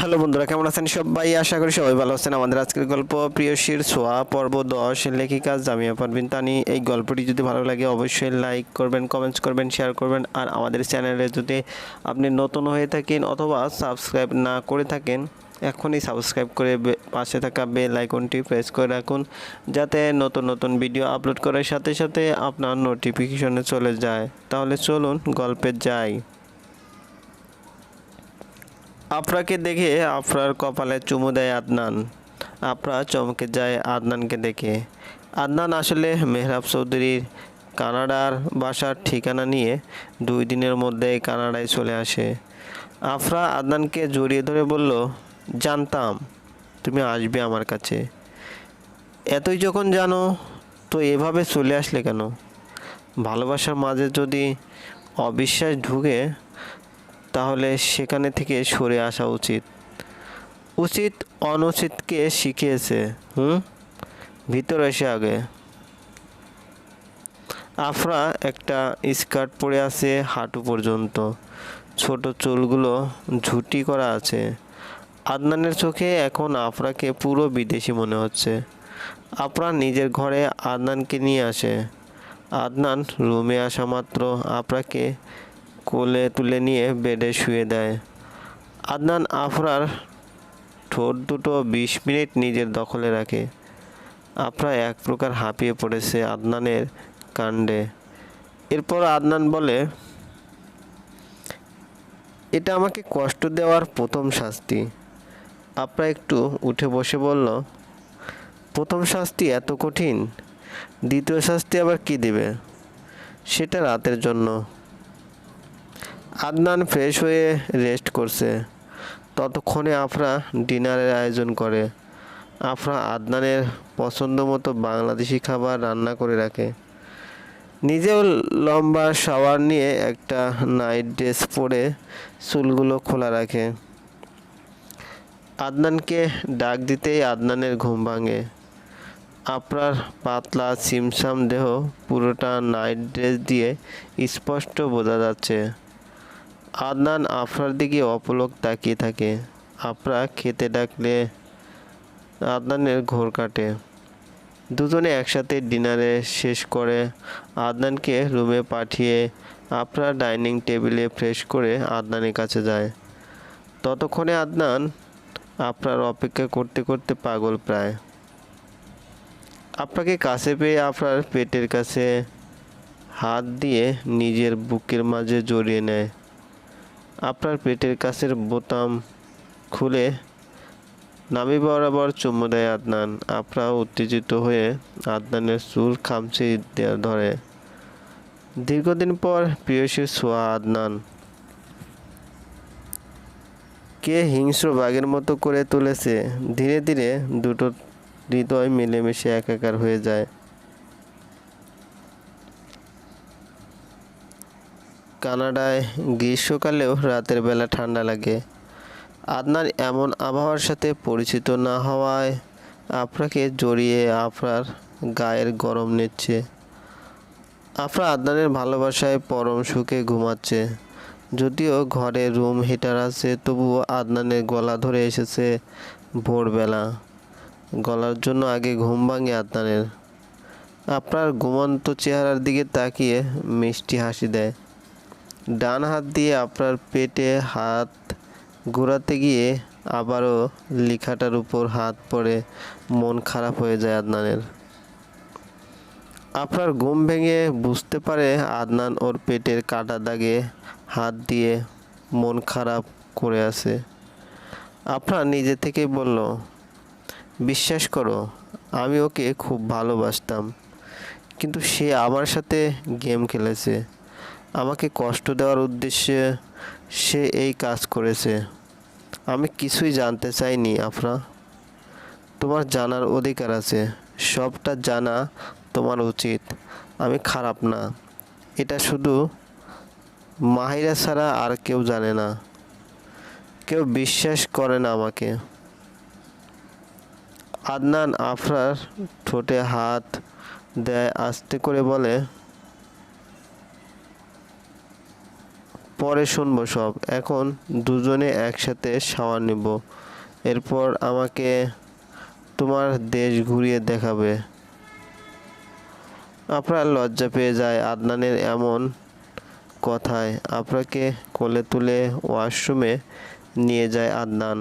Hello বন্ধুরা, কেমন আছেন সবাই? আশা করি সবাই ভালো আছেন। আমাদের আজকের গল্প প্রিয়সীর সোয়া পর্ব দশ লেখিকা জামিয়া পারবিন তানি। এই গল্পটি যদি ভালো লাগে অবশ্যই লাইক করবেন কমেন্টস করবেন শেয়ার করবেন। আর আমাদের চ্যানেলে যদি আপনি নতুন হয়ে থাকেন অথবা সাবস্ক্রাইব না করে থাকেন, এখনই সাবস্ক্রাইব করে পাশে থাকা বেল আইকনটি প্রেস করে রাখুন, যাতে নতুন নতুন ভিডিও আপলোড করার সাথে সাথে আপনার নোটিফিকেশনে চলে যায়। তাহলে চলুন গল্পে যাই। আফরাকে দেখে আফরার কপালে চুমু দেয় আদনান। আফরা চমকে যায় আদনানকে দেখে। আদনান আসলে মেহরাব চৌধুরীর কানাডার বাসার ঠিকানা নিয়ে দুই দিনের মধ্যে কানাডায় চলে আসে। আফরা আদনানকে জড়িয়ে ধরে বলল, জানতাম, তুমি আসবে আমার কাছে। এতই যখন জানো, তো এভাবে চলে আসলে কেন? ভালোবাসার মাঝে যদি অবিশ্বাস ঢুকে তাহলে সেখানে থেকে সরে আসা উচিত। উচিত অনুচিতকে শিখিয়েছে, হুম? ভিতরে এসে আগে। আফরা একটা স্কার্ট পরে আছে হাঁটু পর্যন্ত। ছোট চুলগুলো ঝুটি করা আছে। আদনানের চোখে এখন আফরাকে পুরো বিদেশি মনে হচ্ছে। আফরা নিজের ঘরে আদনানকে নিয়ে আসে। আদনান রুমে আসা মাত্র আফরাকে কোলে তুলে নিয়ে বেডে শুয়ে দেয়। আদনান আফরার ঠোঁট দুটো বিশ মিনিট নিজের দখলে রাখে। আফরা এক প্রকার হাঁপিয়ে পড়েছে আদনানের কাণ্ডে। এরপর আদনান বলে, এটা আমাকে কষ্ট দেওয়ার প্রথম শাস্তি। আফরা একটু উঠে বসে বলল, প্রথম শাস্তি এত কঠিন, দ্বিতীয় শাস্তি আবার কি দিবে? সেটা রাতের জন্য। আদনান ফ্রেশ হয়ে রেস্ট করছে। ততক্ষণে আফরা ডিনারের আয়োজন করে। আফরা আদনানের পছন্দ মতো বাংলাদেশি খাবার রান্না করে রাখে। নিজেও লম্বা শাওয়ার নিয়ে একটা নাইট ড্রেস পরে চুলগুলো খোলা রাখে। আদনানকে ডাক দিতেই আদনানের ঘুম ভাঙে। আপনার পাতলা সিমসাম দেহ পুরোটা নাইট ড্রেস দিয়ে স্পষ্ট বোঝা যাচ্ছে। আদনান আফরার দিকে অপলক তাকিয়ে থাকে। আফরা খেতে ডাকলে আদনানের ঘোর কাটে। দুজনে একসাথে ডিনারে শেষ করে আদনানকে রুমে পাঠিয়ে আফরা ডাইনিং টেবিলে ফ্রেশ করে আদনানের কাছে যায়। ততক্ষণে আদনান আফরার অপেক্ষা করতে করতে পাগল প্রায়। আপনাকে কাছে পেয়ে আফরার পেটের কাছে হাত দিয়ে নিজের বুকের মাঝে জড়িয়ে নেয়। আপনার পেটের কাছের বোতাম খুলে নামি বরাবর চুমু দেয় আদনান। আপরা উত্তেজিত হয়ে আদনানের চুল খামচে ধরে। দীর্ঘদিন পর প্রিয়সীর ছোঁয়া আদনান। কে হিংস্র বাঘের মতো করে তুলেছে? ধীরে ধীরে দুটো হৃদয় মিলেমিশে একাকার হয়ে যায়। কানাডায় গ্রীষ্মকালেও রাতের বেলা ঠান্ডা লাগে। আদনান এমন আবহাওয়ার সাথে পরিচিত না হওয়ায় আফরাকে জড়িয়ে আফরার গায়ের গরম নিচ্ছে। আফরা আদনানের ভালোবাসায় পরম সুখে ঘুমাচ্ছে। যদিও ঘরে রুম হিটার আছে, তবুও আদনানের গলা ধরে এসেছে ভোরবেলা। গলার জন্য আগে ঘুম ভাঙে আদনানের। আপনার ঘুমন্ত চেহারার দিকে তাকিয়ে মিষ্টি হাসি দেয়। ডান হাত দিয়ে আপনার পেটে হাত ঘোরাতে গিয়ে আবারও লেখাটার উপর হাত পড়ে মন খারাপ হয়ে যায় আদনানের। আপনার ঘুম ভেঙে বুঝতে পারে আদনান ওর পেটের কাটা দাগে হাত দিয়ে মন খারাপ করে আছে। আপনার নিজে থেকেই বলল, বিশ্বাস করো, আমি ওকে খুব ভালোবাসতাম। কিন্তু সে আমার সাথে গেম খেলেছে। আমাকে কষ্ট দেওয়ার উদ্দেশ্যে সে এই কাজ করেছে। আমি কিছুই জানতে চাইনি, আফরা। তোমার জানার অধিকার আছে। সবটা জানা তোমার উচিত। আমি খারাপ না। এটা শুধু মাহিরা ছাড়া আর কেউ জানে না। কেউ বিশ্বাস করে না আমাকে। আদনান আফরার ঠোঁটে হাত দেয়, আস্তে করে বলে পরে শুনব সব। এখন দুজনে একসাথে শাওয়ার নিব। এরপর আমাকে তোমার দেশ ঘুরিয়ে দেখাবে। আপনার লজ্জা পেয়ে যায় আদনানের এমন কথায়। আপনাকে কোলে তুলে ওয়াশরুমে নিয়ে যায় আদনান।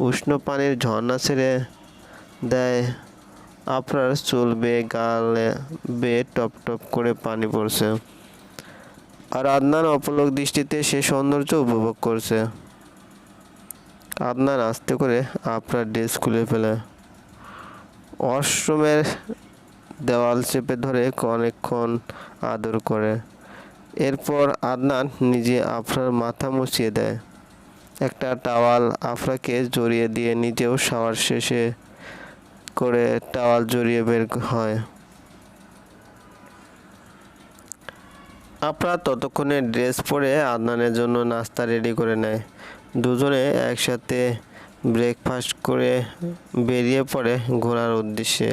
উষ্ণ পানির ঝর্ণা ছেড়ে দেয়। আপনার চুল বেয়ে গালে বেয়ে টপ টপ করে পানি পড়ছে। আর আদনান অপলক দৃষ্টিতে সে সৌন্দর্য উপভোগ করছে। আদনান আস্তে করে আপনার ড্রেস খুলে ফেলে। ওয়াশরুমের দেওয়াল চেপে ধরে অনেকক্ষণ আদর করে। এরপর আদনান নিজে আফরার মাথা মুছিয়ে দেয়। একটা টাওয়াল আফরাকে জড়িয়ে দিয়ে নিজেও শাওয়ার শেষে করে টাওয়াল জড়িয়ে বের হয়। আফরা ততক্ষণে ড্রেস পরে আদনানের জন্য নাস্তা রেডি করে নেয়। দুজনে একসাথে ব্রেকফাস্ট করে বেরিয়ে পড়ে ঘোরার উদ্দেশ্যে।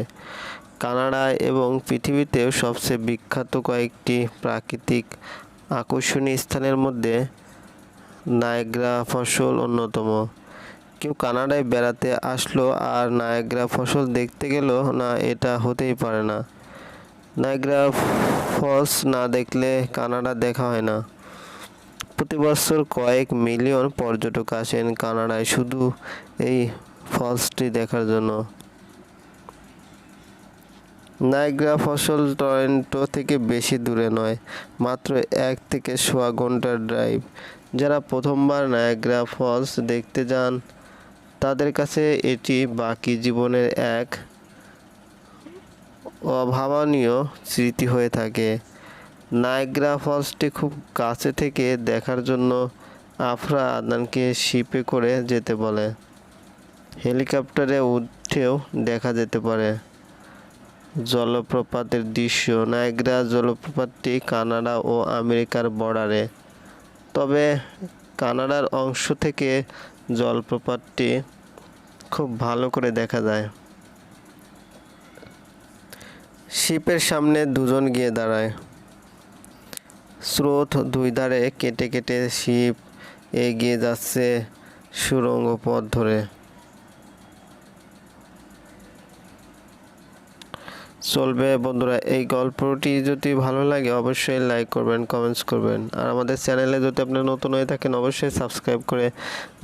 কানাডায় এবং পৃথিবীতেও সবচেয়ে বিখ্যাত কয়েকটি প্রাকৃতিক আকর্ষণীয় স্থানের মধ্যে নায়গ্রা ফসল অন্যতম। কেউ কানাডায় বেড়াতে আসলো আর নায়গ্রা ফসল দেখতে গেল না, এটা হতেই পারে না। নায়গ্রা ফলস না দেখলে কানাডা দেখা হয় না। প্রতি বছর কয়েক মিলিয়ন পর্যটক আসেন কানাডায় শুধু এই ফলসটি দেখার জন্য। নায়গ্রা ফসল টরেন্টো থেকে বেশি দূরে নয়, মাত্র এক থেকে সোয়া ঘণ্টার ড্রাইভ যারা প্রথমবার নায়াগ্রা ফলস দেখতে যান, তাদের কাছে এটি বাকি জীবনের এক অভাবনীয় স্মৃতি হয়ে থাকে। নায়গ্রা ফলসটি খুব কাছে থেকে দেখার জন্য আফরা আদনানকে শিপে করে যেতে বলে। হেলিকপ্টারে উঠেও দেখা যেতে পারে। জলপ্রপাতের দৃশ্য নায়গ্রা জলপ্রপাতটি কানাডা ও আমেরিকার বর্ডারে। তবে কানাডার অংশ থেকে জলপ্রপাতটি খুব ভালো করে দেখা যায়। শিপের সামনে দুজন গিয়ে দাঁড়ায়। স্রোত দুই ধারে কেটে কেটে শিপ এগিয়ে যাচ্ছে সুরঙ্গ পথ ধরে। চলবে বন্ধুরা, এই গল্পটি যদি ভালো লাগে অবশ্যই লাইক করবেন, কমেন্টস করবেন। আর আমাদের চ্যানেলে যদি আপনি নতুন হয়ে থাকেন, অবশ্যই সাবস্ক্রাইব করে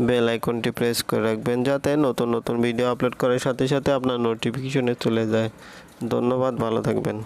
বেল আইকনটি প্রেস করে রাখবেন, যাতে নতুন নতুন ভিডিও আপলোড করার সাথে সাথে আপনার নোটিফিকেশনে চলে যায়। ধন্যবাদ ভালো থাকবেন।